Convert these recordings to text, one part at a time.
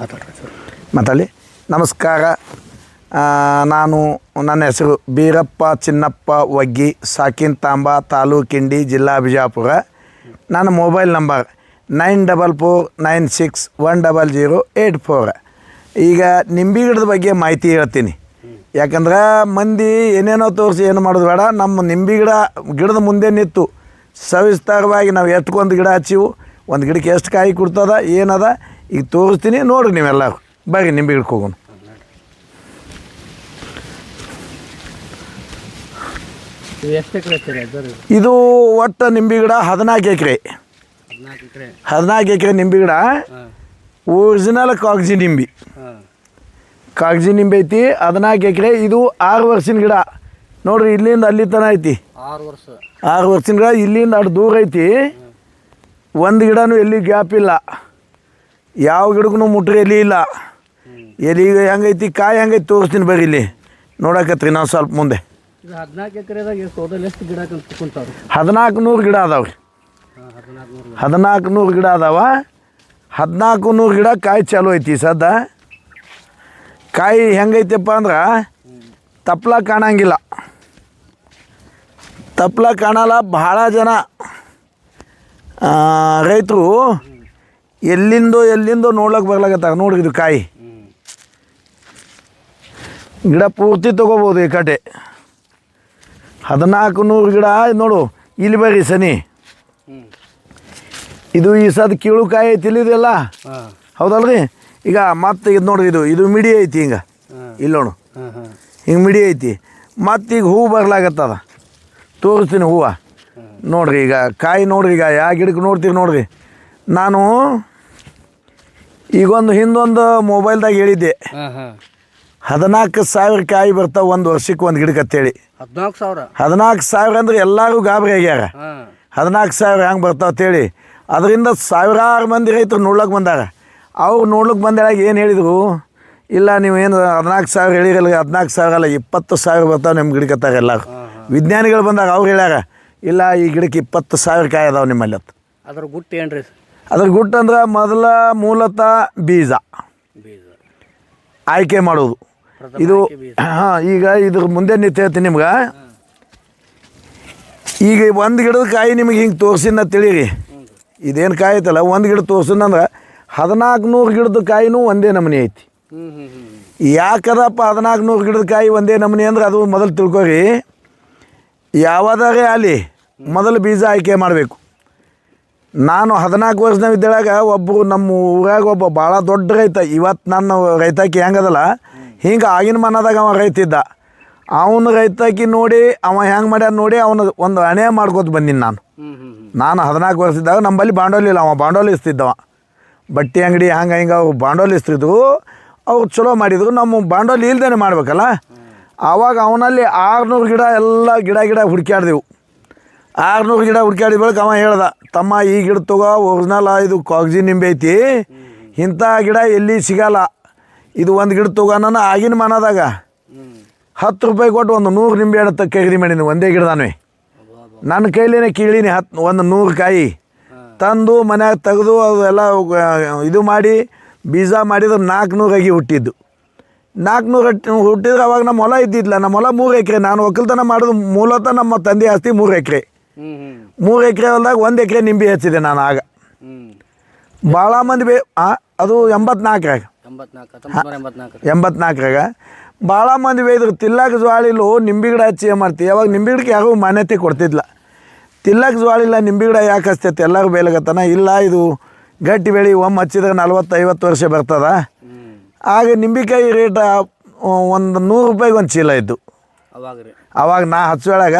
ಮಾತಾಡ್ರಿ ಮಾತಾಡಿ. ನಮಸ್ಕಾರ. ನಾನು ನನ್ನ ಹೆಸರು ಬೀರಪ್ಪ ಚಿನ್ನಪ್ಪ ವಗ್ಗಿ ಸಾಕಿನ್ ತಾಂಬ ತಾಲೂಕಿಂಡಿ ಜಿಲ್ಲಾ ಬಿಜಾಪುರ. ನನ್ನ mobile number nine double four nine six one double zero eight four. ಈಗ ನಿಂಬೆ ಗಿಡದ ಬಗ್ಗೆ ಮಾಹಿತಿ ಹೇಳ್ತೀನಿ. ಯಾಕಂದ್ರೆ ಮಂದಿ ಏನೇನೋ ತೋರಿಸಿ ಏನು ಮಾಡೋದು ಬೇಡ. ನಮ್ಮ ನಿಂಬೆ ಗಿಡ, ಗಿಡದ ಮುಂದೆ ನಿಂತು ಸವಿಸ್ತಾರವಾಗಿ ನಾವು ಎಷ್ಟಕ್ಕೊಂದು ಗಿಡ ಹಚ್ಚಿವು. ಒಂದು ಗಿಡಕ್ಕೆ ಎಷ್ಟು ಕಾಯಿ ಕೊಡ್ತದ, ಏನದ ಈಗ ತೋರಿಸ್ತೀನಿ ನೋಡ್ರಿ ನೀವೆಲ್ಲ. ಬಾಗಿ ನಿಂಬೆ ಗಿಡಕ್ಕೆ ಹೋಗೋಣ. ಇದು ಒಟ್ಟು ನಿಂಬೆ ಗಿಡ ಹದಿನಾಲ್ಕು ಎಕರೆ. ಹದಿನಾಲ್ಕು ಎಕರೆ. ನಿಂಬೆ ಗಿಡ. ಒರಿಜಿನಲ್ ಕಾಗಜಿ ನಿಂಬೆ. ಕಾಗಜಿ ನಿಂಬೆ ಐತಿ ಹದಿನಾಲ್ಕು ಎಕರೆ. ಇದು ಆರು ವರ್ಷದ ಗಿಡ. ನೋಡ್ರಿ ಇಲ್ಲಿಂದ ಅಲ್ಲಿ ತನ ಐತಿ. ಆರು ವರ್ಷದ ಗಿಡ ಇಲ್ಲಿಂದ ಅಷ್ಟು ದೂರ ಐತಿ. ಒಂದು ಗಿಡನೂ ಎಲ್ಲಿ ಗ್ಯಾಪ್ ಇಲ್ಲ. ಯಾವ ಗಿಡಕ್ಕೂ ಮುಟ್ರೆ ಎಲ್ಲಿ ಇಲ್ಲ. ಎಲ್ಲಿ ಹೆಂಗೈತಿ ಕಾಯಿ ಹೆಂಗೈತಿ ತೋರಿಸ್ತೀನಿ ಬರ್ರಿ ಇಲ್ಲಿ. ನೋಡಕತ್ರಿ ನಾವು ಸ್ವಲ್ಪ ಮುಂದೆ. ಹದಿನಾಲ್ಕು ಎಕರೆದಾಗ ಎಷ್ಟು ಟೋಟಲ್ ಎಷ್ಟು ಗಿಡ ಕುಂತಾವ್ರಿ? ಹದಿನಾಲ್ಕು ನೂರು ಗಿಡ ಅದಾವ್ರಿ. ರೀ ಹದಿನಾಲ್ಕು ನೂರು ಗಿಡ ಅದಾವ. ಹದಿನಾಲ್ಕು ನೂರು ಗಿಡ ಕಾಯಿ ಚಾಲು ಐತಿ ಸದ್ದ. ಕಾಯಿ ಹೆಂಗೈತಪ್ಪ ಅಂದ್ರೆ ತಪ್ಪಲ ಕಾಣಂಗಿಲ್ಲ. ತಪ್ಪಲ ಕಾಣಲ್ಲ ಭಾಳ ಜನ ರೈತರು ಎಲ್ಲಿಂದೋ ಎಲ್ಲಿಂದೋ ನೋಡ್ಲಕ್ಕೆ ನೋಡ್ರಿ ಇದು ಕಾಯಿ. ಗಿಡ ಪೂರ್ತಿ ತೊಗೋಬೋದು ಈ ಕಡೆ. ಹದಿನಾಲ್ಕು ನೂರು ಗಿಡ ನೋಡು. ಇಲ್ಲಿ ಬರ್ರಿ ಸನಿ. ಇದು ಈ ಸದ್ ಕೀಳು ಕಾಯಿ ಐತಿ ಇಲ್ಲಿದೆಲ್ಲ ಹೌದಲ್ರಿ? ಈಗ ಮತ್ತೆ ಇದು ನೋಡ್ರಿ ಇದು ಇದು ಮಿಡಿ ಐತಿ ಹಿಂಗೆ. ಇಲ್ಲೋಣ ಇಲ್ಲಿ ನೋಡು. ಹಿಂಗೆ ಮಿಡಿ ಐತಿ. ಮತ್ತೀಗ ಹೂವು ಬರ್ಲಾಗತ್ತದ ತೋರಿಸ್ತೀನಿ ಹೂವು. ನೋಡ್ರಿ ಈಗ ಕಾಯಿ ನೋಡ್ರಿ ಈಗ. ಯಾವ ಗಿಡಕ್ಕೆ ನೋಡ್ತೀರಿ ನೋಡ್ರಿ. ನಾನು ಈಗೊಂದು ಹಿಂದೊಂದು ಮೊಬೈಲ್ದಾಗ ಹೇಳಿದ್ದೆ. ಹದಿನಾಲ್ಕು ಸಾವಿರ ಕಾಯಿ ಬರ್ತಾವೆ ಒಂದು ವರ್ಷಕ್ಕೆ ಒಂದು ಗಿಡಕ್ಕೆ ಅಂತೇಳಿ. ಹದಿನಾಲ್ಕು ಸಾವಿರ? ಹದಿನಾಲ್ಕು ಸಾವಿರ ಅಂದ್ರೆ ಎಲ್ಲರೂ ಗಾಬರಿ ಆಗ್ಯಾರ. ಹದಿನಾಲ್ಕು ಸಾವಿರ ಹೆಂಗೆ ಬರ್ತಾವ ಅಂತೇಳಿ. ಅದರಿಂದ ಸಾವಿರಾರು ಮಂದಿ ರೈತರು ನೋಡ್ಲಕ್ಕೆ ಬಂದಾರ. ಅವ್ರು ನೋಡ್ಲಿಕ್ಕೆ ಬಂದಾಗ ಏನು ಹೇಳಿದರು? ಇಲ್ಲ ನೀವು ಏನು ಹದಿನಾಲ್ಕು ಸಾವಿರ ಹೇಳಿರಲ್ಲ ಹದಿನಾಲ್ಕು ಸಾವಿರ ಅಲ್ಲ ಇಪ್ಪತ್ತು ಸಾವಿರ ಬರ್ತಾವೆ ನಿಮ್ಮ ಗಿಡಕ್ಕೆ ಎಲ್ಲರೂ. ವಿಜ್ಞಾನಿಗಳು ಬಂದಾಗ ಅವ್ರು ಹೇಳ್ಯಾರ ಇಲ್ಲ ಈ ಗಿಡಕ್ಕೆ ಇಪ್ಪತ್ತು ಸಾವಿರ ಕಾಯಿ ಅದಾವೆ ನಿಮ್ಮಲ್ಲಿ ಅದ್ರ ಗುಟ್ಟು ಏನು ರೀ ಅದ್ರ ಗುಟ್ಟು ಅಂದ್ರೆ ಮೊದಲ ಮೂಲತಃ ಬೀಜ. ಬೀಜ. ಆಯ್ಕೆ ಮಾಡೋದು. ಇದು ಹಾಂ ಈಗ ಇದ್ರ ಮುಂದೆ ನಿಂತು ಹೇಳ್ತೀನಿ ನಿಮ್ಗೆ. ಈಗ ಒಂದು ಗಿಡದ ಕಾಯಿ ನಿಮಗೆ ಹಿಂಗೆ ತೋರ್ಸಿನ ತಿಳಿರಿ. ಇದೇನು ಕಾಯಿ ಐತಲ್ಲ ಒಂದು ಗಿಡ ತೋರ್ಸಿನಂದ್ರೆ ಹದಿನಾಲ್ಕು ನೂರು ಗಿಡದ ಕಾಯಿನೂ ಒಂದೇ ನಮೂನಿ ಐತಿ. ಯಾಕದಪ್ಪ ಹದಿನಾಲ್ಕು ನೂರು ಗಿಡದ ಕಾಯಿ ಒಂದೇ ನಮೂನಿ ಅಂದ್ರೆ ಅದು ಮೊದಲು ತಿಳ್ಕೊರಿ. ಯಾವುದಾರೇ ಅಲ್ಲಿ ಮೊದಲು ಬೀಜ ಆಯ್ಕೆ ಮಾಡಬೇಕು. ನಾನು ಹದಿನಾಲ್ಕು ವರ್ಷದ ಇದ್ದಾಗ ಒಬ್ಬರು ನಮ್ಮ ಊರಾಗ ಒಬ್ಬ ಭಾಳ ದೊಡ್ಡ ರೈತ ಇವತ್ತು ನನ್ನ ರೈತಾಕಿ ಹೆಂಗದಲ್ಲ ಹಿಂಗೆ ಆಗಿನ ಮನದಾಗ ಅವ ರೈತಿದ್ದ. ಅವನು ರೈತಾಕಿ ನೋಡಿ ಅವ ಹೆಂಗೆ ಮಾಡ್ಯಾನ ನೋಡಿ ಅವನ ಒಂದು ಹಣೆ ಮಾಡ್ಕೋತ ಬಂದೀನಿ ನಾನು. ನಾನು ಹದಿನಾಲ್ಕು ವರ್ಷದಾಗ ನಮ್ಮಲ್ಲಿ ಬಾಂಡೋಲಿ ಇಲ್ಲ ಅವ ಬಾಂಡೋಲಿ ಇಸ್ತಿದ್ದವ. ಬಟ್ಟೆ ಅಂಗಡಿ ಹಂಗೆ ಹಿಂಗೆ ಅವ್ರು ಬಾಂಡೋಲಿ ಇಸ್ತಿದ್ರು ಅವ್ರು ಚಲೋ ಮಾಡಿದ್ರು ನಮ್ಮ ಬಾಂಡೋಲಿ ಇಲ್ದೇನೆ ಮಾಡ್ಬೇಕಲ್ಲ. ಆವಾಗ ಅವನಲ್ಲಿ ಆರುನೂರು ಗಿಡ ಎಲ್ಲ ಗಿಡ ಗಿಡ ಹುಡುಕ್ಯಾಡ್ದೆವು. ಆರುನೂರು ಗಿಡ ಹುಡುಕ್ಯಾಡಿದ ಬಳಿಕ ಅವ ಹೇಳ್ದ ತಮ್ಮ ಈ ಗಿಡ ತಗೋ ಒರಿಜಿನಲ್ ಇದು ಕಾಗ್ಜಿ ನಿಂಬೆ ಐತಿ. ಇಂಥ ಗಿಡ ಎಲ್ಲಿ ಸಿಗಲ್ಲ. ಇದು ಒಂದು ಗಿಡ ತಗೋ ನಾನು ಆಗಿನ ಮನದಾಗ. ಹತ್ತು ರೂಪಾಯಿ ಕೊಟ್ಟು ಒಂದು ನೂರು ನಿಂಬೆ ಹಣ್ಣು ತ ಖರೀದಿ ಮಾಡೀನಿ, ಒಂದೇ ಗಿಡದಾನೆ ನನ್ನ ಕೈಲಿನೇ ಕೀಳೀನಿ ಹತ್ತು ಒಂದು ನೂರು ಕಾಯಿ. ತಂದು ಮನ್ಯಾಗ ತೆಗೆದು ಅದೆಲ್ಲ ಇದು ಮಾಡಿ, ಬೀಜ ಮಾಡಿದ್ರೆ ನಾಲ್ಕುನೂರಾಗಿ ಹುಟ್ಟಿದ್ದು. ನಾಲ್ಕುನೂರು ಹುಟ್ಟಿದ್ರೆ ಅವಾಗ ನಮ್ಮ ಹೊಲ ಇದ್ದಿದ್ದಿಲ್ಲ ನಮ್ಮ ಹೊಲ ಮೂರು ಎಕರೆ. ನಾನು ಒಕ್ಕಲ್ತನ ಮಾಡೋದು ಮೂಲತಃ ನಮ್ಮ ತಂದೆ ಆಸ್ತಿ ಮೂರು ಎಕರೆ. ಮೂರು ಎಕರೆ ಹೊಲ್ದಾಗ ಒಂದು ಎಕರೆ ನಿಂಬೆ ಹಚ್ಚಿದೆ ನಾನು ಆಗ. ಭಾಳ ಮಂದಿ ಬೇ ಆ, ಅದು ಎಂಬತ್ನಾಲ್ಕರಾಗ. ಎಂಬತ್ನಾಲ್ಕರಾಗ. ಭಾಳ ಮಂದಿ ಬೇಯ್ದ್ರು ತಿಲ್ಲಾಕ ಜ್ವಾಳಿಲು ನಿಂಬೆ ಗಿಡ ಹಚ್ಚಿ ಏನು ಮಾಡ್ತೀವಿ ಯಾವಾಗ ನಿಂಬೆ ಗಿಡಕ್ಕೆ ಯಾರಿಗೂ ಮಾನ್ಯತೆ ಕೊಡ್ತಿದ್ಲ. ತಿಲ್ಲಾಕ ಜ್ವಾಳಿಲ್ಲ ನಿಂಬೆ ಗಿಡ ಯಾಕೆ ಹಚ್ತೈತೆ? ಎಲ್ಲರೂ ಬೇಲಗತ್ತಾನ? ಇಲ್ಲ ಇದು ಗಟ್ಟಿ ಬೆಳೆ ಒಮ್ಮೆ ಹಚ್ಚಿದ್ರೆ ನಲ್ವತ್ತು ಐವತ್ತು ವರ್ಷ ಬರ್ತದ. ಆಗ ನಿಂಬೆಕಾಯಿ ರೇಟ್ ಒಂದು ನೂರು ರೂಪಾಯಿಗೆ ಒಂದು ಚೀಲ ಇದ್ದು. ಅವಾಗ ನಾ ಹಚ್ಚೊಳಗ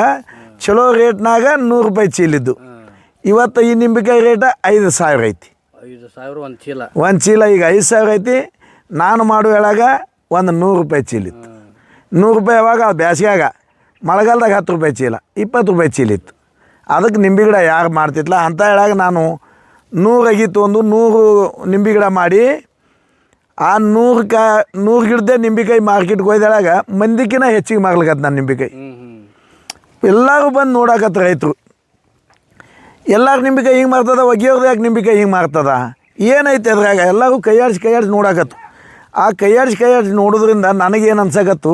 ಚಲೋ ರೇಟ್ನಾಗ ನೂರು ರೂಪಾಯಿ ಚೀಲಿದ್ದು. ಇವತ್ತು ಈ ನಿಂಬಿಕಾಯಿ ರೇಟ ಐದು ಸಾವಿರ ಐತಿ. ಐದು ಸಾವಿರ ಒಂದು ಚೀಲ. ಒಂದು ಚೀಲ ಈಗ ಐದು ಸಾವಿರ ಐತಿ. ನಾನು ಮಾಡೋ ಹೇಳಾಗ ಒಂದು ನೂರು ರೂಪಾಯಿ ಚೀಲಿತ್ತು. ನೂರು ರೂಪಾಯಿ ಅವಾಗ ಬೇಸಿಗೆಯಾಗ ಮಳೆಗಾಲದಾಗ ಹತ್ತು ರೂಪಾಯಿ ಚೀಲ ಇಪ್ಪತ್ತು ರೂಪಾಯಿ ಚೀಲಿತ್ತು. ಅದಕ್ಕೆ ನಿಂಬೆ ಗಿಡ ಯಾರು ಮಾಡ್ತಿತ್ತಲ್ಲ ಅಂತ ಹೇಳಾಗ ನಾನು ನೂರು ಆಗಿತ್ತು ಒಂದು ನೂರು ನಿಂಬೆ ಗಿಡ ಮಾಡಿ ಆ ನೂರು ಕಾ ನೂರು ಗಿಡದೇ ನಿಂಬೆಕಾಯಿ ಮಾರ್ಕೆಟ್ಗೆ ಹೋಯ್ದಾಗ ಮಂದಿಕಿನ ಹೆಚ್ಚಿಗೆ ಮಾರ್ಲಿಕ್ಕೆ ನಾನು ನಿಂಬೆಕಾಯಿ ಎಲ್ಲರೂ ಬಂದು ನೋಡಾಕತ್ತ ರೈತರು ಎಲ್ಲರೂ ನಿಂಬಿಕೆ ಹಿಂಗೆ ಮಾರ್ತದ ಒಗೆಯೋರ್ದು ಯಾಕೆ ನಿಂಬಿಕೆ ಹಿಂಗೆ ಮಾರ್ತದ ಏನೈತೆ ಅದ್ರಾಗ? ಎಲ್ಲರೂ ಕೈಯಾಡಿಸಿ ಕೈಯಾಡಿಸಿ ನೋಡಾಕತ್ತು ಆ ಕೈಯಾಡಿಸಿ ಕೈಯಾಡಿಸಿ ನೋಡೋದ್ರಿಂದ ನನಗೇನು ಅನ್ಸಕತ್ತು?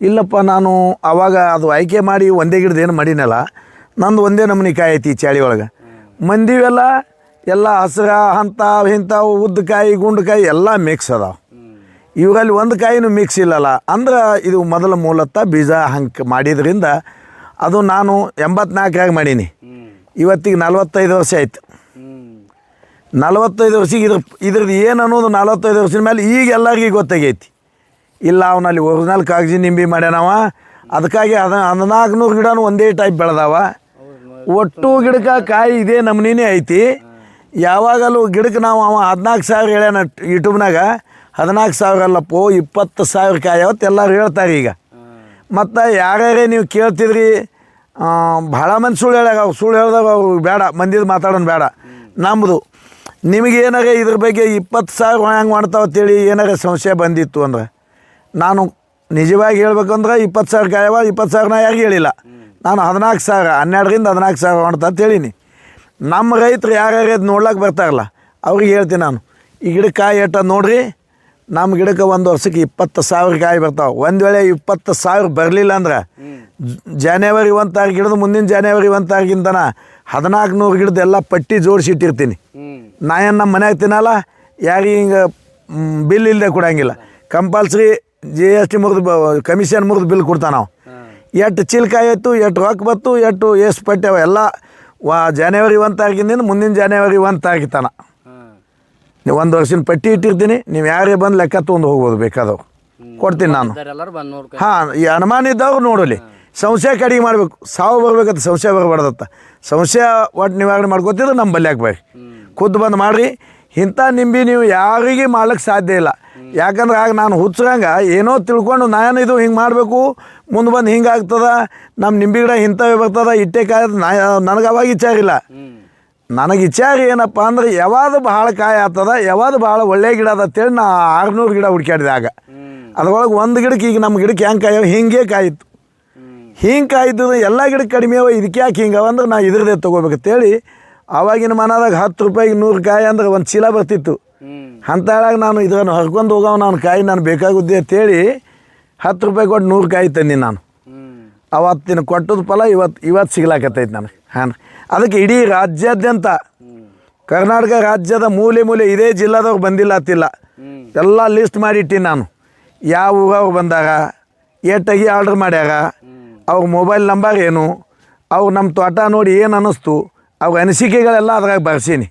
ಇಲ್ಲಪ್ಪ, ನಾನು ಆವಾಗ ಅದು ಆಯ್ಕೆ ಮಾಡಿ ಒಂದೇ ಗಿಡದ ಏನು ಮಾಡೀನಲ್ಲ, ನಂದು ಒಂದೇ ನಮೂನಿ ಕಾಯಿ ಐತಿ ಚಾಳಿ ಒಳಗೆ. ಮಂದಿವೆಲ್ಲ ಎಲ್ಲ ಹಸಿರ ಅಂಥ ಇಂಥವು ಉದ್ದಕಾಯಿ ಗುಂಡಕಾಯಿ ಎಲ್ಲ ಮಿಕ್ಸ್ ಅದಾವ. ಇವಾಗಲ್ಲಿ ಒಂದು ಕಾಯಿನೂ ಮಿಕ್ಸ್ ಇಲ್ಲಲ್ಲ. ಅಂದ್ರೆ ಇದು ಮೊದಲ ಮೂಲತಃ ಬೀಜ ಹಂಗೆ ಮಾಡಿದ್ರಿಂದ ಅದು ನಾನು ಎಂಬತ್ನಾಲ್ಕಾಗಿ ಮಾಡೀನಿ. ಇವತ್ತಿಗೆ ನಲ್ವತ್ತೈದು ವರ್ಷ ಆಯ್ತು. ನಲ್ವತ್ತೈದು ವರ್ಷಕ್ಕೆ ಇದ್ರ ಇದ್ರದ್ದು ಏನು ಅನ್ನೋದು ನಲವತ್ತೈದು ವರ್ಷದ ಮೇಲೆ ಈಗ ಎಲ್ಲರಿಗೂ ಗೊತ್ತಾಗೈತಿ. ಇಲ್ಲ, ಅವನಲ್ಲಿ ಒರಿಜಿನಲ್ ಕಾಗಜಿ ನಿಂಬಿ ಮಾಡ್ಯಾನವ. ಅದಕ್ಕಾಗಿ ಅದ ಹದಿನಾಲ್ಕುನೂರು ಗಿಡನೂ ಒಂದೇ ಟೈಪ್ ಬೆಳೆದಾವ. ಒಟ್ಟು ಗಿಡಕ್ಕೆ ಕಾಯಿ ಇದೇ ನಮ್ನೇ ಐತಿ. ಯಾವಾಗಲೂ ಗಿಡಕ್ಕೆ ನಾವು ಅವ ಹದಿನಾಲ್ಕು ಸಾವಿರ ಹೇಳ್ಯಾನ ಯೂಟ್ಯೂಬ್ನಾಗ. ಹದಿನಾಲ್ಕು ಸಾವಿರ ಅಲ್ಲಪ್ಪೋ ಇಪ್ಪತ್ತು ಸಾವಿರ ಕಾಯಿ ಅವತ್ತು ಎಲ್ಲರೂ ಹೇಳ್ತಾರೆ ಈಗ. ಮತ್ತು ಯಾರ್ಯಾರೇ ನೀವು ಕೇಳ್ತಿದ್ರಿ ಭಾಳ ಮಂದಿ ಸುಳ್ಳು ಹೇಳ್ಯಾಗ ಅವ್ರು ಸುಳ್ಳು ಹೇಳ್ದಾಗ ಅವ್ರು ಬೇಡ, ಮಂದಿದು ಮಾತಾಡೋಣ ಬೇಡ. ನಮ್ಮದು ನಿಮಗೆ ಏನಾರ ಇದ್ರ ಬಗ್ಗೆ ಇಪ್ಪತ್ತು ಸಾವಿರ ಹ್ಯಾಂಗೆ ಮಾಡ್ತಾವ ಅಂತೇಳಿ ಏನಾರ ಸಂಶಯ ಬಂದಿತ್ತು ಅಂದ್ರೆ, ನಾನು ನಿಜವಾಗಿ ಹೇಳ್ಬೇಕಂದ್ರೆ ಇಪ್ಪತ್ತು ಸಾವಿರ ಕಾಯವ, ಇಪ್ಪತ್ತು ಸಾವಿರ ನಾ ಯಾರಿಗೆ ಹೇಳಿಲ್ಲ. ನಾನು ಹದಿನಾಲ್ಕು ಸಾವಿರ, ಹನ್ನೆರಡರಿಂದ ಹದಿನಾಲ್ಕು ಸಾವಿರ ಮಾಡ್ತಾ ಅಂತ ಹೇಳೀನಿ. ನಮ್ಮ ರೈತರು ಯಾರ್ಯಾರು ನೋಡ್ಲಕ್ಕೆ ಬರ್ತಾರಲ್ಲ, ಅವ್ರಿಗೆ ಹೇಳ್ತೀನಿ ನಾನು. ಈ ಗಿಡಕ್ಕೆ ಕಾಯಿ ಎಟ್ಟ ನೋಡ್ರಿ ನಮ್ಮ ಗಿಡಕ್ಕೆ ಒಂದು ವರ್ಷಕ್ಕೆ ಇಪ್ಪತ್ತು ಸಾವಿರ ಕಾಯಿ ಬರ್ತಾವೆ. ಒಂದು ವೇಳೆ ಇಪ್ಪತ್ತು ಸಾವಿರ ಬರಲಿಲ್ಲ ಅಂದ್ರೆ ಜನವರಿ ಒಂದು ತಾರೀಕು ಗಿಡದ ಮುಂದಿನ ಜಾನ್ಯವರಿ ಒಂದು ತಾರೀಕಿಂತನ ಹದಿನಾಲ್ಕು ನೂರು ಗಿಡದ ಎಲ್ಲ ಪಟ್ಟಿ ಜೋಡಿಸಿ ಇಟ್ಟಿರ್ತೀನಿ ನಾ ಏನು ನಮ್ಮ ಮನ್ಯಾಗ ತಿನ್ನಲ್ಲ, ಯಾರಿಗೆ ಹಿಂಗೆ ಬಿಲ್ ಇಲ್ಲದೆ ಕೊಡಂಗಿಲ್ಲ. ಕಂಪಲ್ಸರಿ ಜಿ ಎಸ್ ಟಿ ಮುರಿದು ಕಮಿಷನ್ ಮುರಿದು ಬಿಲ್ ಕೊಡ್ತಾನೆ ನಾವು ಎಷ್ಟು ಚೀಲ್ಕಾಯಿ ಆಯಿತು, ಎಷ್ಟು ರೊಕ್ಕ ಬತ್ತು ಎಷ್ಟು ಎಷ್ಟು ಪಟ್ಟಿ ಎಲ್ಲ ವಾ ಜಾನ್ಯವರಿ ಒಂದು ತಾರೀಕಿಂದ ಮುಂದಿನ ಜಾನ್ಯವರಿ ಒಂದು ತಾರೀಕು ನೀವು ಒಂದು ವರ್ಷದ ಪಟ್ಟಿ ಇಟ್ಟಿರ್ತೀನಿ ನೀವು ಯಾರೇ ಬಂದು ಲೆಕ್ಕ ತೊಗೊಂಡು ಹೋಗ್ಬೋದು ಬೇಕಾದವು. ಕೊಡ್ತೀನಿ ನಾನು. ಎಲ್ಲರೂ ಬಂದು ನೋಡ್ಕೊ. ಹಾಂ ಈ ಅನುಮಾನ ಇದ್ದವ್ರು ನೋಡಲಿ. ಸಂಶಯ ಕಡಿಗೆ ಮಾಡಬೇಕು. ಸಾವು ಬರ್ಬೇಕಂತ ಸಂಶಯ ಬರಬಾರ್ದತ್ತ. ಸಂಶಯ ಒಟ್ಟು ನಿವಾರಣೆ ಮಾಡ್ಕೋತಿದ್ರೆ ನಮ್ಮ ಬಲ್ಲಿ ಹಾಕ್ಬೇಕು ಹ್ಮ್. ಖುದ್ದು ಬಂದು ಮಾಡಿರಿ. ಇಂಥ ನಿಂಬಿ ನೀವು ಯಾರಿಗೆ ಮಾಡ್ಲಿಕ್ಕೆ ಸಾಧ್ಯ ಇಲ್ಲ. ಯಾಕಂದ್ರೆ ಆಗ ನಾನು ಹುಚ್ಚರಂಗ ಏನೋ ತಿಳ್ಕೊಂಡು ನಾನು ಇದು ಹಿಂಗೆ ಮಾಡಬೇಕು ಮುಂದೆ ಬಂದು ಹಿಂಗೆ ಆಗ್ತದ ನಮ್ಮ ನಿಂಬೆ ಗಿಡ ಇಂಥವೇ ಬರ್ತದ ಇಟ್ಟೆ ಕಾಯ್ದು ನಾ ನನಗೆ ಅವಾಗ ನನಗೆ ವಿಚಾರ ಏನಪ್ಪ ಅಂದ್ರೆ ಯಾವಾಗ ಭಾಳ ಕಾಯಿ ಆಗ್ತದ ಯಾವಾಗ ಭಾಳ ಒಳ್ಳೆ ಗಿಡ ಅದ ಅಂತೇಳಿ ನಾ ಆರುನೂರು ಗಿಡ ಹುಡ್ಕ್ಯಾಡಿದೆ ಆಗ. ಅದ್ರೊಳಗೆ ಒಂದು ಗಿಡಕ್ಕೆ ಈಗ ನಮ್ಮ ಗಿಡಕ್ಕೆ ಹೆಂಗೆ ಕಾಯೋ, ಹಿಂಗೆ ಕಾಯಿತ್ತು. ಹ್ಮ್ ಹಿಂಗೆ ಕಾಯ್ದು ಎಲ್ಲ ಗಿಡಕ್ಕೆ ಕಡಿಮೆ ಅವ ಇದಕ್ಕೆ ಯಾಕೆ ಹಿಂಗೆ ಅಂದ್ರೆ ನಾ ಇದ್ರದೇ ತೊಗೋಬೇಕು ಅಂತೇಳಿ ಆವಾಗಿನ ಮನದಾಗ ಹತ್ತು ರೂಪಾಯಿಗೆ ನೂರು ಕಾಯಿ ಅಂದ್ರೆ ಒಂದು ಚೀಲ ಬರ್ತಿತ್ತು. ಹ್ಮ್ ಅಂತ ಹೇಳಾಗ ನಾನು ಇದನ್ನು ಹರ್ಕೊಂಡು ಹೋಗವ, ನಾನು ಕಾಯಿ ನಾನು ಬೇಕಾಗುದ್ದೆ ಅಂತೇಳಿ ಹತ್ತು ರೂಪಾಯಿ ಕೊಟ್ಟು ನೂರು ಕಾಯಿ ತಂದಿನಿ ನಾನು. ಅವತ್ತಿನ ಕೊಟ್ಟದ ಫಲ ಇವತ್ತು ಇವತ್ತು ಸಿಗ್ಲಾಕತ್ತೈತೆ ನನಗೆ. ಹಾಂ ಅದಕ್ಕೆ ಇಡೀ ರಾಜ್ಯಾದ್ಯಂತ ಕರ್ನಾಟಕ ರಾಜ್ಯದ ಮೂಲೆ ಮೂಲೆ ಇದೇ ಜಿಲ್ಲಾದವ್ರು ಬಂದಿಲ್ಲ ಅತ್ತಿಲ್ಲ ಎಲ್ಲ ಲಿಸ್ಟ್ ಮಾಡಿಟ್ಟಿನಿ ನಾನು. ಯಾವ ಊರವ್ರು ಬಂದಾಗ ಏಟಾಗಿ ಆರ್ಡ್ರ್ ಮಾಡ್ಯಾರ ಅವ್ರ ಮೊಬೈಲ್ ನಂಬರ್ ಏನು ಅವ್ರು ನಮ್ಮ ತೋಟ ನೋಡಿ ಏನು ಅನ್ನಿಸ್ತು ಅವ್ರ ಅನಿಸಿಕೆಗಳೆಲ್ಲ ಅದ್ರಾಗ ಬರ್ಸೀನಿ.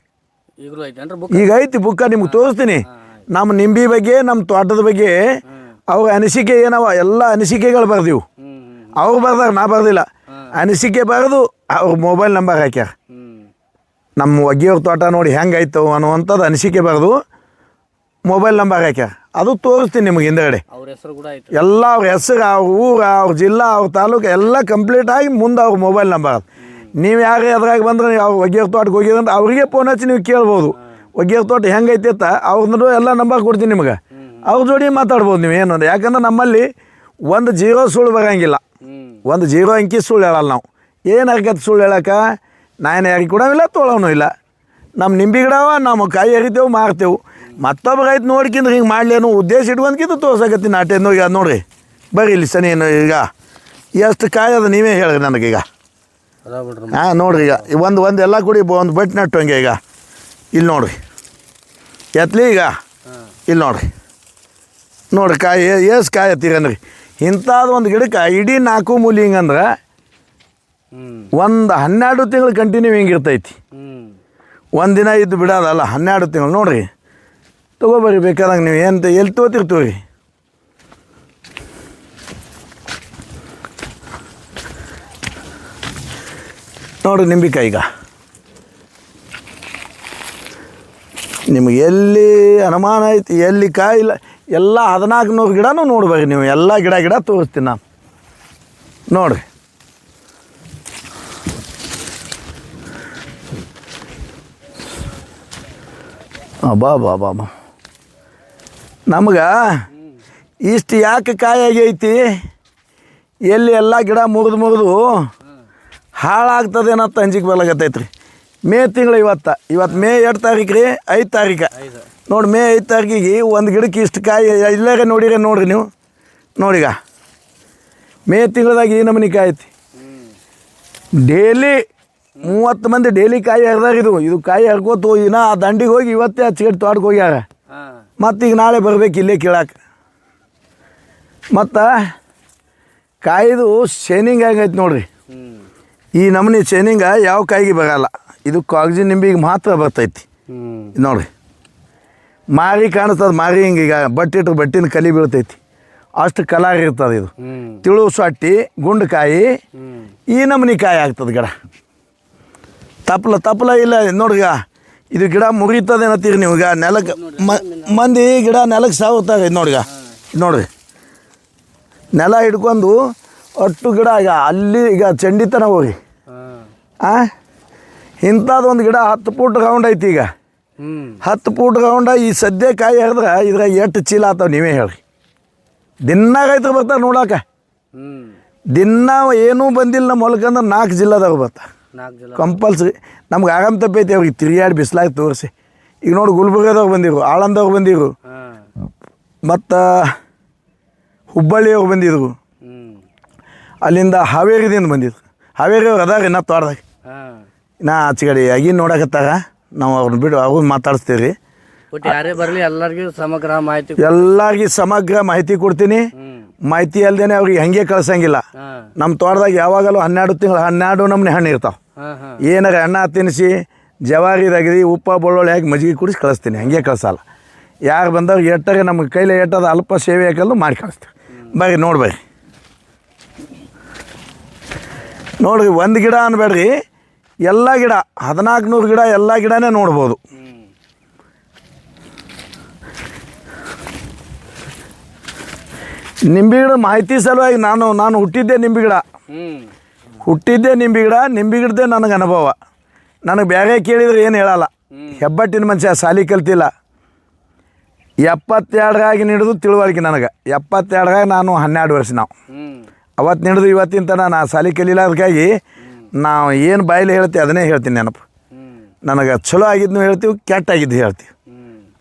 ಈಗ ಐತಿ ಬುಕ್ಕ ನಿಮ್ಗೆ ತೋರಿಸ್ತೀನಿ. ನಮ್ಮ ನಿಂಬಿ ಬಗ್ಗೆ ನಮ್ಮ ತೋಟದ ಬಗ್ಗೆ ಅವ್ರ ಅನಿಸಿಕೆ ಏನವ ಎಲ್ಲ ಅನಿಸಿಕೆಗಳು ಬರ್ದಿವು. ಅವ್ರು ಬರ್ದಾಗ ನಾ ಬರ್ದಿಲ್ಲ. ಅನಿಸಿಕೆ ಬರೆದು ಅವ್ರ ಮೊಬೈಲ್ ನಂಬರ್ ಹಾಕ್ಯಾರ. ನಮ್ಮ ಒಗ್ಗಿಯವ್ರ ತೋಟ ನೋಡಿ ಹೆಂಗಾಯ್ತು ಅನ್ನುವಂಥದ್ದು ಅನಿಸಿಕೆ ಬರೆದು ಮೊಬೈಲ್ ನಂಬರ್ ಹಾಕ್ಯಾರ. ಅದು ತೋರಿಸ್ತೀನಿ ನಿಮಗೆ ಹಿಂದಗಡೆ. ಎಲ್ಲ ಅವ್ರ ಹೆಸರು ಅವ್ರ ಊರ ಅವ್ರ ಜಿಲ್ಲಾ ಅವ್ರ ತಾಲೂಕು ಎಲ್ಲ ಕಂಪ್ಲೀಟ್ ಆಗಿ ಮುಂದೆ ಅವ್ರ ಮೊಬೈಲ್ ನಂಬರ್ ಅದು. ನೀವು ಯಾರೇ ಅದ್ರಾಗ ಬಂದ್ರೆ ಅವ್ರ ಒಗ್ಗಿಯವ್ರ ತೋಟಕ್ಕೆ ಹೋಗಿದ್ರೆ ಅವರಿಗೆ ಫೋನ್ ಹಚ್ಚಿ ನೀವು ಕೇಳ್ಬೋದು. ಒಗ್ಗಿಯವ್ರ ತೋಟ ಹೆಂಗೈತಿ ಅಂತ ಅವ್ರದ್ದು ಎಲ್ಲ ನಂಬರ್ ಕೊಡ್ತೀನಿ ನಿಮಗೆ. ಅವ್ರ ಜೋಡಿ ಮಾತಾಡ್ಬೋದು ನೀವು ಏನು ಅಂತ. ಯಾಕಂದ್ರೆ ನಮ್ಮಲ್ಲಿ ಒಂದು ಜೀರೋ ಸುಳ್ಳು ಬರೋಂಗಿಲ್ಲ. ಒಂದು ಜೀರೋ ಅಂಕಿ ಸುಳ್ಳು ಹೇಳಲ್ಲ ನಾವು. ಏನು ಆಗತ್ತೆ ಸುಳ್ಳು ಹೇಳಕ್ಕೆ? ನಾನು ಯಾರಿಗೆ ಕೊಡೋವಿಲ್ಲ ತೊಳೋನು ಇಲ್ಲ. ನಮ್ಮ ನಿಂಬೆ ಗಿಡವ ನಮ್ಮ ಕಾಯಿ ಹರಿತೇವೆ ಮಾರ್ತೇವೆ. ಮತ್ತೊಬ್ಬ ರೈತ ನೋಡ್ಕಿಂದ್ರೆ ಹಿಂಗೆ ಮಾಡ್ಲೇನು ಉದ್ದೇಶ ಇಟ್ಕೊಂಡ್ಕಿಂತ ತೋರ್ಸಕತ್ತೀನಿ ನಾಟೇನು ಈಗ ನೋಡ್ರಿ. ಬರ್ರಿ ಇಲ್ಲಿ ಸನಿ ಏನು ಈಗ. ಎಷ್ಟು ಕಾಯಿ ಅದು ನೀವೇ ಹೇಳ್ರಿ ನನಗೀಗ ಹಾಂ ನೋಡ್ರಿ ಈಗ. ಒಂದು ಒಂದು ಎಲ್ಲ ಕೂಡಿ ಒಂದು ಬಟ್ ನೆಟ್ಟು ಹಂಗೆ ಈಗ. ಇಲ್ಲಿ ನೋಡ್ರಿ. ಎತ್ಲಿ ಈಗ. ಇಲ್ಲಿ ನೋಡ್ರಿ. ನೋಡ್ರಿ ಕಾಯಿ ಏಸ್ ಕಾಯಿ ಹತ್ತೀರನ್ರಿ ಇಂಥದ್ದು ಒಂದು ಗಿಡಕ್ಕೆ ಇಡೀ ನಾಲ್ಕು ಮೂಲಿ ಹಿಂಗಂದ್ರೆ ಒಂದು ಹನ್ನೆರಡು ತಿಂಗಳು ಕಂಟಿನ್ಯೂ ಹಿಂಗೆ ಇರ್ತೈತಿ ಒಂದು ದಿನ ಇದ್ದು ಬಿಡೋದಲ್ಲ ಹನ್ನೆರಡು ತಿಂಗಳು ನೋಡ್ರಿ. ತೊಗೊಬರ್ರಿ, ಬೇಕಾದಂಗೆ ನೀವು ಏನು ಎಲ್ಲಿ ತೊಗೋತಿರ್ತೀವಿ ರೀ ನೋಡ್ರಿ ನಿಂಬಿಕಾಯಿ ಈಗ. ನಿಮಗೆ ಎಲ್ಲಿ ಅನುಮಾನ ಐತಿ, ಎಲ್ಲಿ ಕಾಯಿ ಇಲ್ಲ ಎಲ್ಲ ಹದಿನಾಲ್ಕು ನೂರು ಗಿಡನೂ ನೋಡ್ಬೇಕು ನೀವು. ಎಲ್ಲ ಗಿಡ ಗಿಡ ತೋರಿಸ್ತೀನಿ ನಾನು. ನೋಡ್ರಿ. ಬಾ ಬಾ ಬಾ ಬಾ. ನಮ್ಗೆ ಇಷ್ಟು ಯಾಕೆ ಕಾಯಿ ಆಗೈತಿ ಎಲ್ಲಿ ಎಲ್ಲ ಗಿಡ ಮುರಿದು ಮುರಿದು ಹಾಳಾಗ್ತದೇನಂತ ಅಂಜಿಕೆ ಬರ್ಲಾಗತ್ತೈತೆ ರೀ ಮೇ ತಿಂಗಳು ಇವತ್ತು. ಇವತ್ತು ಮೇ ಎರಡು ತಾರೀಕು ರೀ ಐದು ತಾರೀಕು. ನೋಡಿ ಮೇ ಐದು ತಾರೀಕಿಗೆ ಒಂದು ಗಿಡಕ್ಕೆ ಇಷ್ಟು ಕಾಯಿ ಇಲ್ಲಾಗ ನೋಡಿರ ನೋಡ್ರಿ ನೀವು. ನೋಡಿಗ. ಮೇ ತಿಂಗಳದಾಗ ಈ ನಮನಿ ಕಾಯಿ ಐತಿ. ಡೈಲಿ ಮೂವತ್ತು ಮಂದಿ ಡೈಲಿ ಕಾಯಿ ಹರಿದಾಗ ಇದು. ಇದು ಕಾಯಿ ಹರ್ಕೋತ ಹೋಗಿ ನಾ ಆ ದಂಡಿಗೆ ಹೋಗಿ ಇವತ್ತೇ ಹಚ್ಚಿಗೆಟ್ಟು ತೋಟಕ್ಕೆ ಹೋಗ್ಯಾರ. ಮತ್ತು ಈಗ ನಾಳೆ ಬರ್ಬೇಕು ಇಲ್ಲೇ ಕೇಳಕ್ಕೆ ಮತ್ತು ಕಾಯಿದು ಶೇನಿಂಗ್ ಆಗೈತೆ ನೋಡ್ರಿ. ಈ ನಮೂನಿ ಶೇನಿಂಗ ಯಾವ ಕಾಯಿಗೆ ಬರಲ್ಲ. ಇದು ಕಾಗಜಿ ನಿಂಬಿಗೆ ಮಾತ್ರ ಬರ್ತೈತಿ. ನೋಡ್ರಿ. ಮಾರಿ ಕಾಣಿಸ್ತದೆ ಮಾರಿ ಹಿಂಗೆ ಈಗ ಬಟ್ಟೆ ಬಟ್ಟಿನ ಕಲಿ ಬೀಳ್ತೈತಿ. ಅಷ್ಟು ಕಲರ್ ಇರ್ತದೆ ಇದು. ತಿಳು ಸೊಟ್ಟಿ ಗುಂಡು ಕಾಯಿ ಹ್ಞೂ ಈ ನಮೂನಿ ಕಾಯಿ ಆಗ್ತದೆ ಗಿಡ. ತಪ್ಪಲ ತಪ್ಪಲ ಇಲ್ಲ ನೋಡ್ರಿ ಇದು ಗಿಡ ಮುಗಿತದೆ ಅನ್ನತ್ತೀರಿ ನೀವು ಈಗ? ನೆಲಕ್ಕೆ ಮಂದಿ ಗಿಡ ನೆಲಕ್ಕೆ ಸಾವುತ್ತಾರೆ ಇದು ನೋಡ್ರಿ ನೋಡ್ರಿ. ನೆಲ ಹಿಡ್ಕೊಂಡು ಅಟ್ಟು ಗಿಡ ಈಗ ಅಲ್ಲಿ ಈಗ ಚಂಡಿತನ ಹೋಗಿ ಹಾಂ. ಆ ಇಂಥದ್ದು ಒಂದು ಗಿಡ ಹತ್ತು ಫೂಟ್ ಗೌಂಡ್ ಐತಿ ಈಗ. ಹತ್ತು ಫೂಟ್ ರೌಂಡ ಈ ಸದ್ಯ ಕಾಯಿ ಹಿಡಿದ್ರೆ ಇದ್ರಾಗ ಎಷ್ಟು ಚೀಲ ಆತಾವ ನೀವೇ ಹೇಳಿ ದಿನ ರೈತರು ಬರ್ತಾರೆ ನೋಡಕ್ಕೆ ದಿನ ಏನೂ ಬಂದಿಲ್ಲ ನಮ್ಮ ಹೊಲಕ್ಕೆ ಅಂದ್ರೆ ನಾಲ್ಕು ಜಿಲ್ಲಾದಾಗ ಜನ ಕಂಪಲ್ಸರಿ ನಮ್ಗೆ ಆಗಮ್ ತಪ್ಪೈತಿ ಅವ್ರಿಗೆ ತಿರುಗಾಡಿ ಬಿಸಿಲಾಗಿ ತೋರಿಸಿ. ಈಗ ನೋಡಿ ಗುಲ್ಬರ್ಗದಾಗ ಬಂದಿರು ಆಳಂದಾಗ ಬಂದಿರು ಮತ್ತು ಹುಬ್ಬಳ್ಳಿಯವ್ರು ಬಂದಿದ್ರು. ಅಲ್ಲಿಂದ ಹಾವೇರಿದಿಂದ ಬಂದಿದ್ರು. ಹಾವೇರಿಯವ್ರು ಅದಾಗ ಇನ್ನ ತೋಟದಾಗ. ನಾ ಆಚೆಗಡೆ ಆಗಿ ಆಗಿನ ನೋಡಕತ್ತಾಗ ನಾವು ಅವ್ರನ್ನ ಬಿಡು ಅವ್ರು ಮಾತಾಡಿಸ್ತೀವಿ ಒಟ್ಟು ಯಾರೇ ಬರಲಿ ಎಲ್ಲರಿಗೂ ಸಮಗ್ರ ಮಾಹಿತಿ ಎಲ್ಲರಿಗೆ ಸಮಗ್ರ ಮಾಹಿತಿ ಕೊಡ್ತೀನಿ. ಮಾಹಿತಿ ಅಲ್ದೇನೆ ಅವ್ರಿಗೆ ಹಂಗೆ ಕಳ್ಸಂಗಿಲ್ಲ. ನಮ್ಮ ತೋಟದಾಗ ಯಾವಾಗಲೂ ಹನ್ನೆರಡು ತಿಂಗಳು ಹನ್ನೆರಡು ನಮ್ನೆ ಹಣ್ಣು ಇರ್ತಾವೆ. ಏನಾರ ಅನ್ನ ತಿನ್ನಿಸಿ ಜವಾರಿ ತೆಗೆದು ಉಪ್ಪ ಬೆಳ್ಳುಳ್ಳಿ ಹಾಕಿ ಮಜ್ಜಿಗೆ ಕುಡಿಸಿ ಕಳಿಸ್ತೀನಿ. ಹಂಗೆ ಕಳ್ಸಲ್ಲ. ಯಾರು ಬಂದವ್ರಿಗೆ ಎಟ್ಟಾಗ ನಮ್ಗೆ ಕೈಲಿ ಎಟ್ಟದ ಅಲ್ಪ ಸೇವೆ ಹಾಕಲು ಮಾಡಿ ಕಳಿಸ್ತೀವಿ. ಬರ್ರಿ ನೋಡಿ ಬರ್ರಿ. ನೋಡ್ರಿ ಒಂದು ಗಿಡ ಅನ್ಬೇಡ್ರಿ. ಎಲ್ಲ ಗಿಡ ಹದಿನಾಲ್ಕು ನೂರು ಗಿಡ ಎಲ್ಲ ಗಿಡನೇ ನೋಡ್ಬೋದು. ನಿಂಬೆ ಗಿಡ ಮಾಹಿತಿ ಸಲುವಾಗಿ ನಾನು ನಾನು ಹುಟ್ಟಿದ್ದೆ ನಿಂಬೆ ಗಿಡ. ಹುಟ್ಟಿದ್ದೆ ನಿಂಬೆ ಗಿಡ, ನಿಂಬೆ ಗಿಡದೇ ನನಗೆ ಅನುಭವ. ನನಗೆ ಬೇರೆ ಕೇಳಿದ್ರೆ ಏನು ಹೇಳಲ್ಲ. ಹೆಬ್ಬಟ್ಟಿನ ಮನುಷ್ಯ ಸಾಲಿ ಕಲ್ತಿಲ್ಲ. ಎಪ್ಪತ್ತೆರಡರಾಗಿ ಹಿಡಿದು ತಿಳುವಳಿಕೆ ನನಗೆ. ಎಪ್ಪತ್ತೆರಡರಾಗ ನಾನು ಹನ್ನೆರಡು ವರ್ಷ ನಾವು. ಅವತ್ತು ಹಿಡಿದು ಇವತ್ತಿನ ತನಕ ನಾ ಸಾಲಿ ಕಲಿಲ್ಲ ಅದಕ್ಕಾಗಿ ನಾವು ಏನು ಬಾಯಲ್ಲಿ ಹೇಳ್ತೀವಿ ಅದನ್ನೇ ಹೇಳ್ತೀನಿ ನೆನಪು. ನನಗೆ ಚಲೋ ಆಗಿದ್ನು ಹೇಳ್ತೀವಿ ಕೆಟ್ಟ ಆಗಿದ್ದು ಹೇಳ್ತೀವಿ.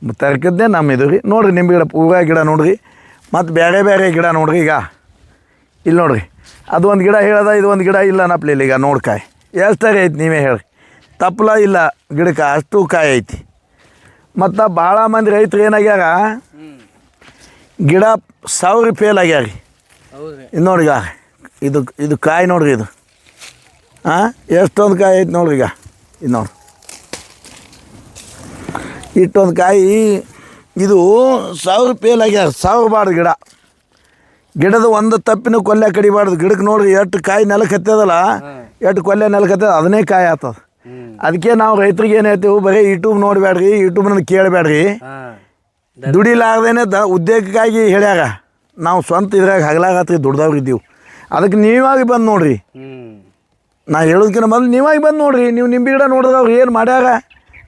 ಮತ್ತು ತರ್ಕದ್ದೇ ನಮ್ಮ ಇದು. ರೀ ನೋಡಿರಿ ನಿಂಬೆ ಗಿಡ ಹೂವ ಗಿಡ ನೋಡ್ರಿ. ಮತ್ತು ಬೇರೆ ಬೇರೆ ಗಿಡ ನೋಡ್ರಿ ಈಗ. ಇಲ್ಲಿ ನೋಡ್ರಿ. ಅದು ಒಂದು ಗಿಡ ಹೇಳದ ಇದು ಒಂದು ಗಿಡ ಇಲ್ಲ ನಪ್ಲಿಲ್ಲ ಈಗ ನೋಡ್ಕಾಯಿ. ಎಷ್ಟಾಗ ಐತಿ ನೀವೇ ಹೇಳಿ ತಪ್ಪಲ ಇಲ್ಲ ಗಿಡಕ್ಕೆ ಅಷ್ಟು ಕಾಯಿ ಐತಿ. ಮತ್ತು ಭಾಳ ಮಂದಿ ರೈತರು ಏನಾಗ್ಯಾರ? ಗಿಡ ಸಾವಿರ ಫೇಲ್ ಆಗ್ಯಾರ. ಇದು ನೋಡ್ರಿ ಈಗ. ಇದು ಇದು ಕಾಯಿ ನೋಡ್ರಿ ಇದು. ಹಾಂ ಎಷ್ಟೊಂದು ಕಾಯಿ ಐತೆ ನೋಡ್ರಿ ಈಗ. ಇದು ನೋಡ್ರಿ ಇಟ್ಟೊಂದು ಕಾಯಿ ಇದು ಸಾವಿರ ಪೇಲ್ ಆಗ್ಯಾರ ಸಾವಿರ ಬಾರ್ದು ಗಿಡ. ಗಿಡದ ಒಂದು ತಪ್ಪಿನ ಕೊಲ್ಲೆ ಕಡಿಬಾರ್ದು. ಗಿಡಕ್ಕೆ ನೋಡ್ರಿ ಎಷ್ಟು ಕಾಯಿ ನೆಲಕ್ಕೆ ಹತ್ತದಲ್ಲ ಎಷ್ಟು ಕೊಲ್ಲೆ ನೆಲಕ್ಕೆ ಹತ್ತದ ಅದನ್ನೇ ಕಾಯಿ ಆಗ್ತದ ಅದಕ್ಕೆ ನಾವು ರೈತರಿಗೆ ಏನು ಹೇಳ್ತೀವಿ ಬರೀ ಯೂಟ್ಯೂಬ್ ನೋಡಬೇಡ್ರಿ ಯೂಟ್ಯೂಬ್ನ ಕೇಳಬೇಡ್ರಿ ದುಡಿಲಾರ್ದೇನೆ ದ ಉದ್ಯೋಗಕ್ಕಾಗಿ ಹೇಳ್ಯಾಗ. ನಾವು ಸ್ವಂತ ಇದ್ರಾಗ ಹಗಲಾಗತ್ರಿ ದುಡ್ದವ್ರು ಇದ್ದೀವಿ. ಅದಕ್ಕೆ ನೀವಾಗಿ ಬಂದು ನೋಡ್ರಿ. ನಾ ಹೇಳೋದಕ್ಕಿಂತ ಮೊದಲು ನೀವಾಗಿ ಬಂದು ನೋಡ್ರಿ ನೀವು ನಿಂಬೆ ಗಿಡ ನೋಡಿದ್ರೆ ಅವ್ರು ಏನು ಮಾಡ್ಯಾಗ?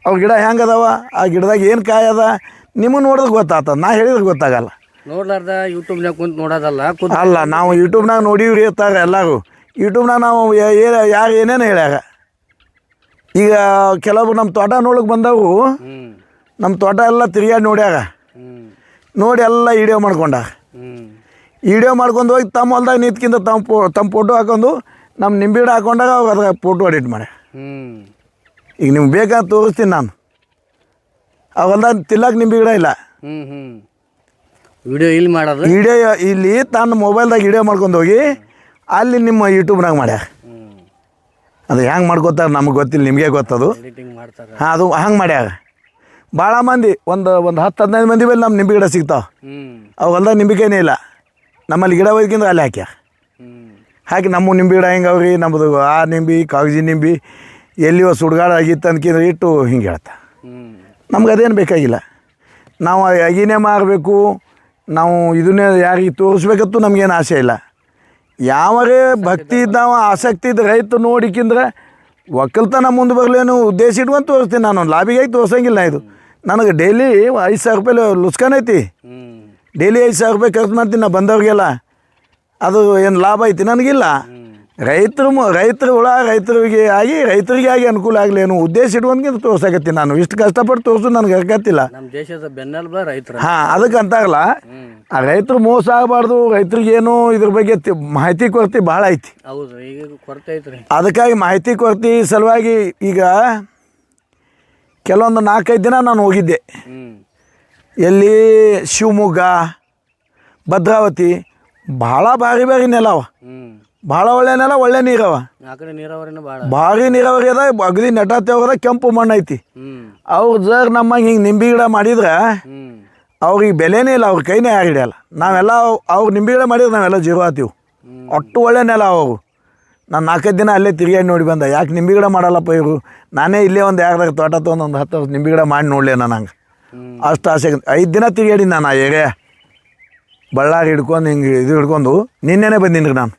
ಅವ್ರ ಗಿಡ ಹೆಂಗೆ ಅದಾವ ಆ ಗಿಡದಾಗ ಏನು ಕಾಯದ? ಅದ ನಿಮಗೆ ನೋಡಿದ್ರೆ ಗೊತ್ತಾಗ್ತದ ನಾ ಹೇಳಿದ್ರೆ ಗೊತ್ತಾಗಲ್ಲ. ನೋಡ್ಲಾರ್ದ ಯೂಟ್ಯೂಬ್ನಾಗ ಕುಂತು ನೋಡೋದಲ್ಲ ಅಲ್ಲ ನಾವು ಯೂಟ್ಯೂಬ್ನಾಗ ನೋಡೀವ್ರಿ ಇರ್ತಾರೆ ಎಲ್ಲರೂ. ಯೂಟ್ಯೂಬ್ನಾಗ ನಾವು ಏನು ಯಾರು ಏನೇನು ಹೇಳ್ಯಾಗ ಈಗ ಕೆಲವೊಬ್ರು ನಮ್ಮ ತೋಟ ನೋಡಕ್ಕೆ ಬಂದವು. ನಮ್ಮ ತೋಟ ಎಲ್ಲ ತಿರುಗಾಡಿ ನೋಡ್ಯಾಗ. ನೋಡಿ ಎಲ್ಲ ವಿಡಿಯೋ ಮಾಡ್ಕೊಂಡ ವಿಡಿಯೋ ಮಾಡ್ಕೊಂಡು ಹೋಗಿ ತಮ್ಮ ಹೊಲ್ದಾಗ ನಿಂತ್ಕಿಂತ ತಮ್ಮ ಫೋ ತಮ್ಮ ಫೋಟೋ ಹಾಕೊಂಡು ನಮ್ಮ ನಿಂಬೆ ಗಿಡ ಹಾಕೊಂಡಾಗ ಅವಾಗ ಅದಕ್ಕೆ ಫೋಟೋ ಎಡಿಟ್ ಮಾಡಿ. ಈಗ ನಿಮ್ಗೆ ಬೇಕಾದ ತೋರಿಸ್ತೀನಿ ನಾನು. ಆ ಹೊಲ್ದಾಗ ತಿಲ್ಲಕ್ಕೆ ನಿಂಬೆ ಗಿಡ ಇಲ್ಲ ವಿಡಿಯೋ ಇಲ್ಲಿ ಮಾಡೋದು? ವಿಡಿಯೋ ಇಲ್ಲಿ ತನ್ನ ಮೊಬೈಲ್ದಾಗ ವಿಡಿಯೋ ಮಾಡ್ಕೊಂಡು ಹೋಗಿ ಅಲ್ಲಿ ನಿಮ್ಮ ಯೂಟ್ಯೂಬ್ನಾಗ ಮಾಡ್ಯ. ಅದು ಹೆಂಗೆ ಮಾಡ್ಕೋತಾರೆ ನಮಗೆ ಗೊತ್ತಿಲ್ಲ ನಿಮಗೆ ಗೊತ್ತದು. ಹಾಂ ಅದು ಹಂಗೆ ಮಾಡ್ಯಾಗ ಭಾಳ ಮಂದಿ ಒಂದು ಒಂದು ಹತ್ತು ಹದಿನೈದು ಮಂದಿ ಮೇಲೆ ನಮ್ಮ ನಿಂಬೆ ಗಿಡ ಸಿಗ್ತಾವೆ. ಅವೆಲ್ಲ ನಿಂಬಿಕೆನೇ ಇಲ್ಲ. ನಮ್ಮಲ್ಲಿ ಗಿಡ ಒಯ್ಕಿಂದ್ರೆ ಅಲ್ಲಿ ಹಾಕ್ಯಾರ ಹ್ಞೂ ಹಾಕಿ ನಮ್ಮ ನಿಂಬೆ ಗಿಡ ಹೆಂಗೆ ಅವ್ರಿ ನಮ್ಮದು ಆ ನಿಂಬಿ ಕಾಗಜಿ ನಿಂಬಿ ಎಲ್ಲಿಯೋ ಸುಡ್ಗಾಡ ಆಗಿತ್ತು ಅನ್ಕಿದ್ರೆ ಇಟ್ಟು ಹಿಂಗೆ ಹೇಳ್ತಾ. ನಮ್ಗೆ ಅದೇನು ಬೇಕಾಗಿಲ್ಲ. ನಾವು ಅಗಿನೇ ಮಾರಬೇಕು ನಾವು ಇದನ್ನೇ ಯಾರಿಗೆ ತೋರಿಸ್ಬೇಕಂತೂ ನಮಗೇನು ಆಸೆ ಇಲ್ಲ. ಯಾವರೇ ಭಕ್ತಿ ಇದ್ದಾವ ಆಸಕ್ತಿ ಇದ್ದ ರೈತ ನೋಡಿಕಿಂದ್ರೆ ಒಕ್ಕಲ್ತನ ಮುಂದೆ ಬರಲೇನು ಉದ್ದೇಶ ಇಟ್ಕೊಂಡು ತೋರಿಸ್ತೀನಿ ನಾನು. ಲಾಭಿಗಾಗಿ ತೋರ್ಸಂಗಿಲ್ಲ ಇದು. ನನಗೆ ಡೈಲಿ ಐದು ಸಾವಿರ ರೂಪಾಯಿ ಲುಸ್ಕನ್ ಐತಿ ಡೈಲಿ ಐದು ಸಾವಿರ ರೂಪಾಯಿ ಖರ್ಚು ಮಾಡ್ತೀನಿ ನಾ ಬಂದವ್ರಿಗೆಲ್ಲ. ಅದು ಏನು ಲಾಭ ಐತಿ ನನಗಿಲ್ಲ. ರೈತರು ರೈತರ ಹುಳ ರೈತರಿಗೆ ಆಗಿ ರೈತರಿಗೆ ಆಗಿ ಅನುಕೂಲ ಆಗಲಿ ಅನ್ನೋ ಉದ್ದೇಶ ಇಟ್ಕೊಂಡ್ಕಿಂತ ತೋರ್ಸಕತ್ತೀನಿ ನಾನು. ಇಷ್ಟು ಕಷ್ಟಪಟ್ಟು ತೋರಿಸು ನನಗೆ ಅರ್ಕತ್ತಿಲ್ಲ ನಮ್ಮ ದೇಶದ ಬೆನ್ನೆಲುಬ ರೈತರ. ಹಾಂ ಆ ರೈತರು ಮೋಸ ಆಗಬಾರ್ದು ರೈತರಿಗೇನು ಇದ್ರ ಬಗ್ಗೆ ತಿ- ಮಾಹಿತಿ ಕೊರತೆ ಭಾಳ ಐತಿ. ಹೌದ್ರಿ ಈಗ ಕೊರತೆ ಐತ್ರಿ. ಅದಕ್ಕಾಗಿ ಮಾಹಿತಿ ಕೊರತೆ ಸಲುವಾಗಿ ಈಗ ಕೆಲವೊಂದು ನಾಲ್ಕೈದು ದಿನ ನಾನು ಹೋಗಿದ್ದೆ. ಹ್ಮ್. ಎಲ್ಲಿ ಶಿವಮೊಗ್ಗ ಭದ್ರಾವತಿ ಭಾಳ ಭಾರಿ ಭಾರಿ ನೆಲ ಅವ. ಭಾಳ ಒಳ್ಳೆ ನೆಲ ಒಳ್ಳೆ ನೀರವ. ಆ ಕಡೆ ನೀರಾವರಿನ ಭಾಳ. ಭಾರಿ ನೀರಾವರಿ ಅದ ಅಗದಿ ನೆಟ ತೆಗದ ಕೆಂಪು ಮಣ್ಣು ಐತಿ. ಅವ್ರು ಜರ್ ನಮ್ಮ ಹಿಂಗೆ ನಿಂಬೆ ಗಿಡ ಮಾಡಿದ್ರೆ ಅವ್ರಿಗೆ ಬೆಲೆನೇ ಇಲ್ಲ ಅವ್ರ ಕೈನೇ ಯಾರು ಹಿಡಿಯಲ್ಲ ನಾವೆಲ್ಲ ಅವ್ರು ನಿಂಬೆ ಗಿಡ ಮಾಡಿದ್ರೆ ನಾವೆಲ್ಲ ಜೀರೋ ಆತೀವಿ. ಅಷ್ಟು ಒಳ್ಳೆ ನೆಲ ಅವರು ನಾನು ನಾಲ್ಕೈದು ದಿನ ಅಲ್ಲೇ ತಿರುಗಾಡಿ ನೋಡಿ ಬಂದ. ಯಾಕೆ ನಿಂಬೆ ಗಿಡ ಮಾಡಲ್ಲಪ್ಪ ಇವರು? ನಾನೇ ಇಲ್ಲೇ ಒಂದು ಯಾರ್ದಾಗ ತೋಟ ತೊಗೊಂಡು ಒಂದು ಹತ್ತು ವರ್ಷ ನಿಂಬೆ ಗಿಡ ಮಾಡಿ ನೋಡಲಿ ನಾನು ಹಂಗೆ. ಅಷ್ಟು ಆಸೆ ಐದು ದಿನ ತಿರುಗಾಡಿ ನಾನು ಆ ಏರಿಯಾ. ಬಳ್ಳಾರಿ ಹಿಡ್ಕೊಂಡು ಹಿಂಗೆ ಇದು ಹಿಡ್ಕೊಂಡು ನಿನ್ನೆನೆ ಬಂದೀನಿ ರೀ ನಾನು.